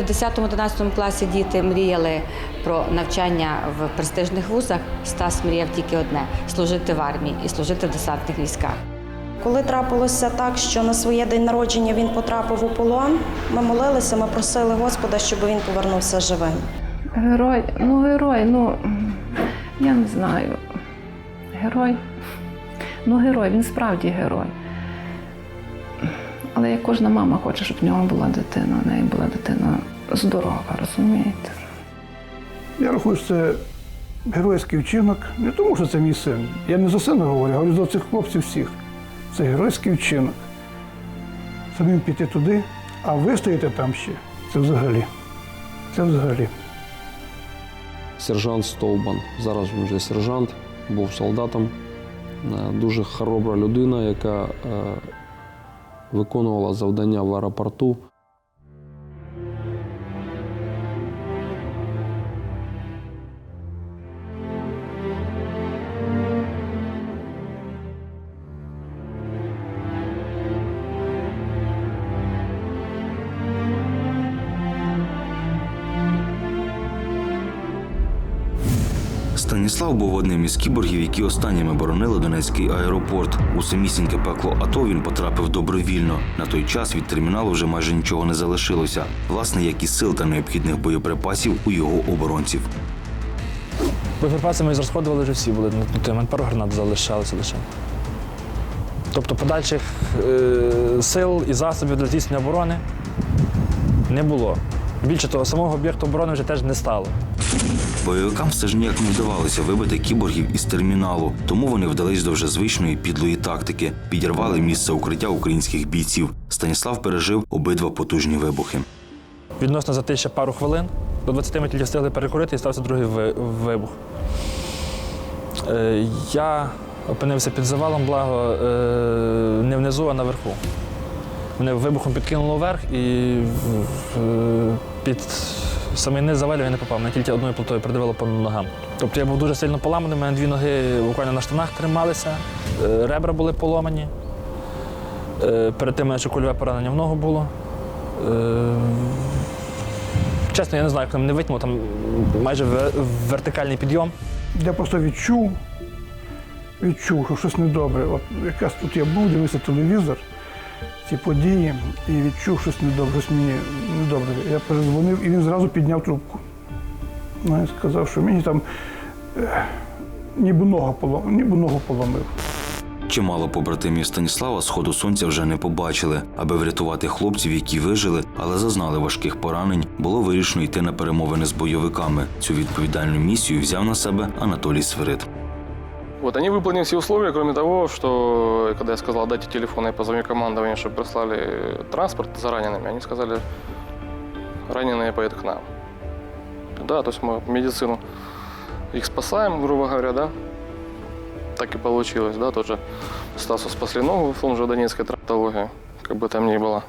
В 10-11 класі діти мріяли про навчання в престижних вузах, Стас мріяв тільки одне служити в армії і служити в десантних військах. Коли трапилося так, що на своє день народження він потрапив у полон, ми молилися, ми просили Господа, щоб він повернувся живим. Герой, ну герой, ну я не знаю. Герой. Ну, герой, він справді герой. Але як кожна мама хоче, щоб в нього була дитина, в неї була дитина здорова, розумієте? Я рахую, що це геройський вчинок. Не тому, що це мій син. Я не за сина говорю, я говорю за цих хлопців всіх. Це геройський вчинок. Самим піти туди, а вистояти там ще. Це взагалі. Це взагалі. Сержант Стовбан. Зараз він вже сержант, був солдатом. Е, Дуже хоробра людина, яка е, виконувала завдання в аеропорту. Станіслав був одним із кіборгів, які останніми боронили Донецький аеропорт. У самісіньке пекло АТО він потрапив добровільно. На той час від терміналу вже майже нічого не залишилося. Власне, як і сил та необхідних боєприпасів у його оборонців. Боєприпаси ми розходували вже всі були. Ну, мене пару гранат залишалося лише. Тобто подальших е, сил і засобів для здійснення оборони не було. Більше того, самого об'єкту оборони вже теж не стало. Бойовикам все ж ніяк не вдавалося вибити кіборгів із терміналу, тому вони вдались до вже звичної підлої тактики, підірвали місце укриття українських бійців. Станіслав пережив обидва потужні вибухи. Відносно за ще пару хвилин. До 20 ми тільки встигли перекурити і стався другий вибух. Е, я опинився під завалом, благо е, не внизу, а наверху. Мене вибухом підкинуло вверх і в- під самий низ завалів я не попав. Мене тільки одною плитою придавило по ногам. Тобто я був дуже сильно поламаний, у мене дві ноги буквально на штанах трималися, е, ребра були поломані. Е, Перед тим мене кульове поранення в ногу було. Е, Чесно, я не знаю, як там не витягнув, там майже вертикальний підйом. Я просто відчув, відчув, що щось недобре. От якраз тут я був, дивився телевізор, ці події, і відчув щось недобре, щось мені недобре. Я перезвонив і він зразу підняв трубку. Ну, і сказав, що мені там ніби ногу поломив, ніби ногу поломив. Чимало побратимів Станіслава сходу сонця вже не побачили. Аби врятувати хлопців, які вижили, але зазнали важких поранень, було вирішено йти на перемовини з бойовиками. Цю відповідальну місію взяв на себе Анатолій Свирид. Вот, они выполнили все условия, кроме того, что, когда я сказал, дайте телефон, я позвоню командованию, чтобы прислали транспорт за ранеными, они сказали, раненые поедут к нам. Да, то есть мы медицину их спасаем, грубо говоря, да. Так и получилось, да, тот же Стасу спасли ногу в том же Донецкой травматологии, как бы там ни было.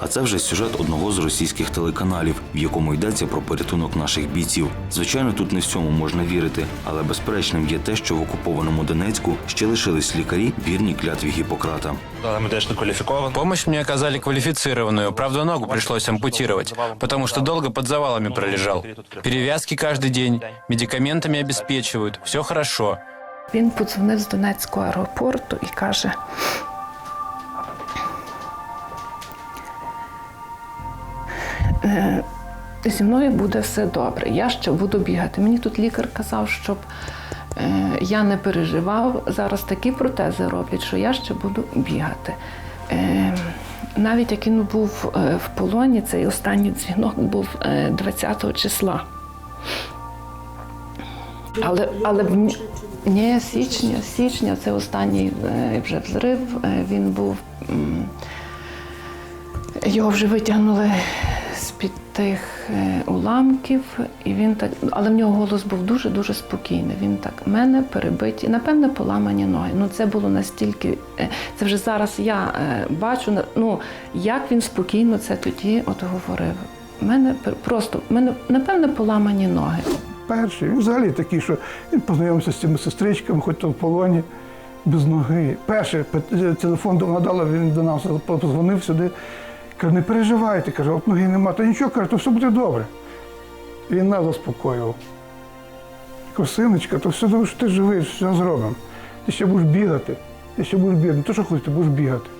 А це вже сюжет одного з російських телеканалів, в якому йдеться про порятунок наших бійців. Звичайно, тут не всьому можна вірити, але безперечним є те, що в окупованому Донецьку ще лишились лікарі вірні клятві Гіппократа. Помощь мне оказали квалифицированную, правда ногу пришлось ампутировать, потому что долго под завалами пролежал. Перевязки каждый день, медикаментами обеспечивают, все хорошо. Він подзвонив з Донецького аеропорту і каже. Зі мною буде все добре, я ще буду бігати. Мені тут лікар казав, щоб е, я не переживав. Зараз такі протези роблять, що я ще буду бігати. Е, навіть як він був е, в полоні, цей останній дзвінок був е, 20 числа. Але, але ні- січня, січня, це останній е, вже взрив. е, Він був. Його вже витягнули тих е, уламків, і він так, але в нього голос був дуже-дуже спокійний. Він так, мене перебиті, напевне, поламані ноги. Ну це було настільки. е, Це вже зараз я е, бачу, ну як він спокійно це тоді от говорив. Мене просто мене напевне поламані ноги. Перший, він взагалі такий, що він познайомився з цими сестричками, хоч то в полоні, без ноги. Перший телефон надала, він до нас позвонив сюди, Каже, не переживайте, каже, от ноги нема. Та нічого, каже, то все буде добре. Він нас заспокоював. Кажу, синочка, то все добре, що ти живий, все зробимо. Ти ще будеш бігати, ти ще будеш бігати. Не то, що хочеш, ти будеш бігати.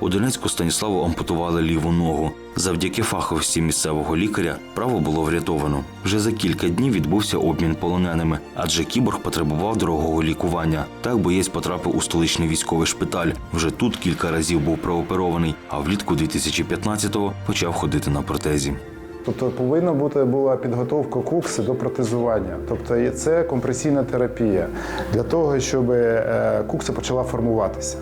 У Донецьку Станіславу ампутували ліву ногу. Завдяки фаховості місцевого лікаря право було врятовано. Вже за кілька днів відбувся обмін полоненими, адже кіборг потребував дорогого лікування. Так боєць потрапив у столичний військовий шпиталь. Вже тут кілька разів був прооперований, а влітку 2015-го почав ходити на протезі. Тобто повинна бути була підготовка кукси до протезування. Тобто це компресійна терапія для того, щоб е, кукса почала формуватися.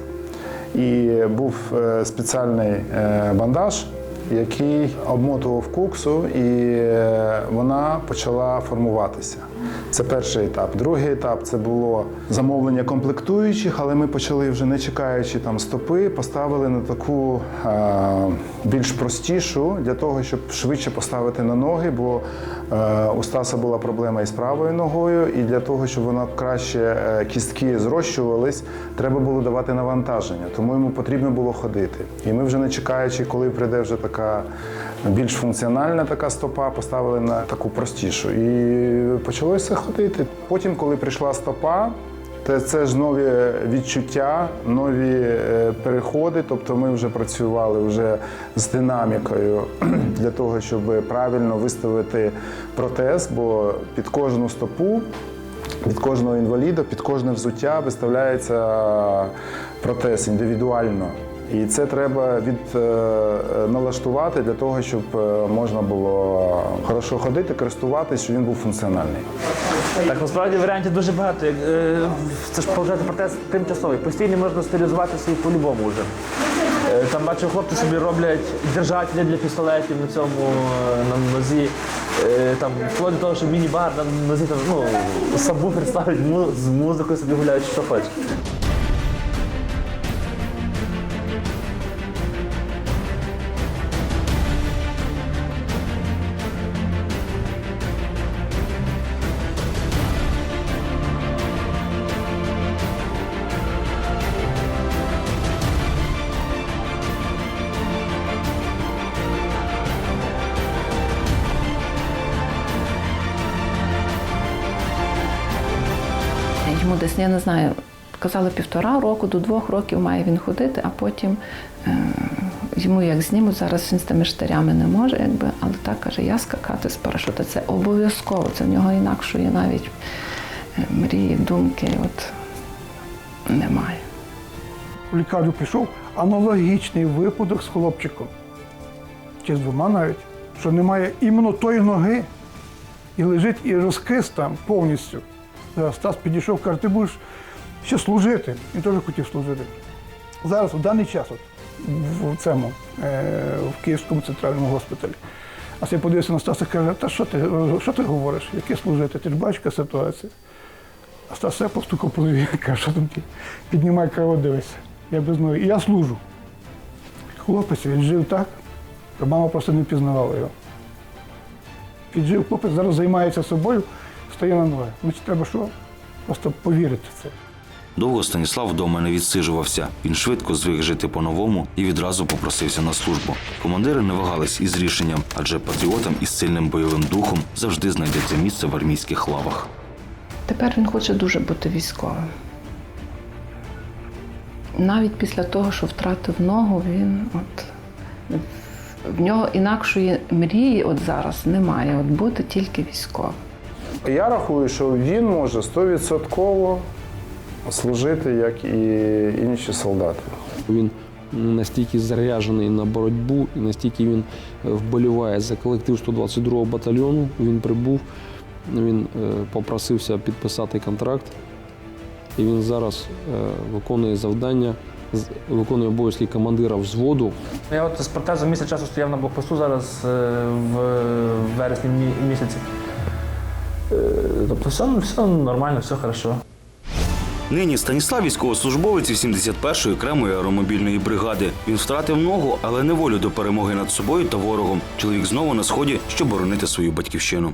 І був е, спеціальний е, бандаж, який обмотував куксу, і е, вона почала формуватися. Це перший етап. Другий етап це було замовлення комплектуючих, але ми почали вже не чекаючи там стопи, поставили на таку е, більш простішу для того, щоб швидше поставити на ноги, бо е, у Стаса була проблема із правою ногою, і для того, щоб вона краще е, кістки зрощувались, треба було давати навантаження. Тому йому потрібно було ходити. І ми вже не чекаючи, коли прийде вже така більш функціональна така стопа, поставили на таку простішу. І почалося ходити. Потім, коли прийшла стопа, те це ж нові відчуття, нові е, переходи. Тобто ми вже працювали вже з динамікою для того, щоб правильно виставити протез, бо під кожну стопу. Від кожного інваліда, під кожне взуття виставляється протез індивідуально. І це треба від е, е, налаштувати для того, щоб е, можна було хорошо ходити, користуватись, щоб він був функціональний. Так насправді варіантів дуже багато. Це ж виходить протез тимчасовий. Постійно можна стерилізуватися і по-любому вже. Там бачу, хлопці собі роблять держателі для пістолетів на цьому на нозі. Там вплоть до того, що міні-бар на нозі там, ну, сабвуфер ставить з музикою собі гуляють, що хочеш. Йому десь, я не знаю, казали півтора року, до двох років має він ходити, а потім е, йому як знімуть, зараз він з тими штирями не може, якби, але так каже, я скакати з парашута. Це обов'язково, це в нього інакшої навіть е, мрії, думки от, немає. В лікарню пішов аналогічний випадок з хлопчиком. Чи з двома навіть, що немає іменно тої ноги і лежить і розкис там повністю. Зараз Стас підійшов, каже, ти будеш ще служити. Він теж хотів служити. Зараз, у даний час, от, в цьому, е, в Київському центральному госпіталі. А я подивився на Стаса і каже, та що ти, що ти говориш? Яке служити? Ти ж бачиш, ситуація. А Стас все постукав по нові, каже, що там ти? Піднімай криво, дивися. Я без ноги. І я служу. Хлопець, він жив так, що мама просто не впізнавала його. Піджив хлопець, зараз займається собою, стає на ноги. Значить, треба що? Просто повірити в це. Довго Станіслав вдома не відсиджувався. Він швидко звик жити по-новому і відразу попросився на службу. Командири не вагались із рішенням, адже патріотам із сильним бойовим духом завжди знайдеться місце в армійських лавах. Тепер він хоче дуже бути військовим. Навіть після того, що втратив ногу, він от в нього інакшої мрії от зараз немає. От бути тільки військовим. Я рахую, що він може 100% служити, як і інші солдати. Він настільки заряджений на боротьбу і настільки він е, вболіває за колектив 122-го батальйону. Він прибув, він е, попросився підписати контракт, і він зараз е, виконує завдання, виконує обов'язки командира взводу. Я от з протезом місяць часу стояв на блокпосту зараз в вересні місяці. Е, Тобто все, все нормально, все хорошо. Нині Станіслав військовослужбовець 81-ї окремої аеромобільної бригади. Він втратив ногу, але не волю до перемоги над собою та ворогом. Чоловік знову на сході, щоб боронити свою батьківщину.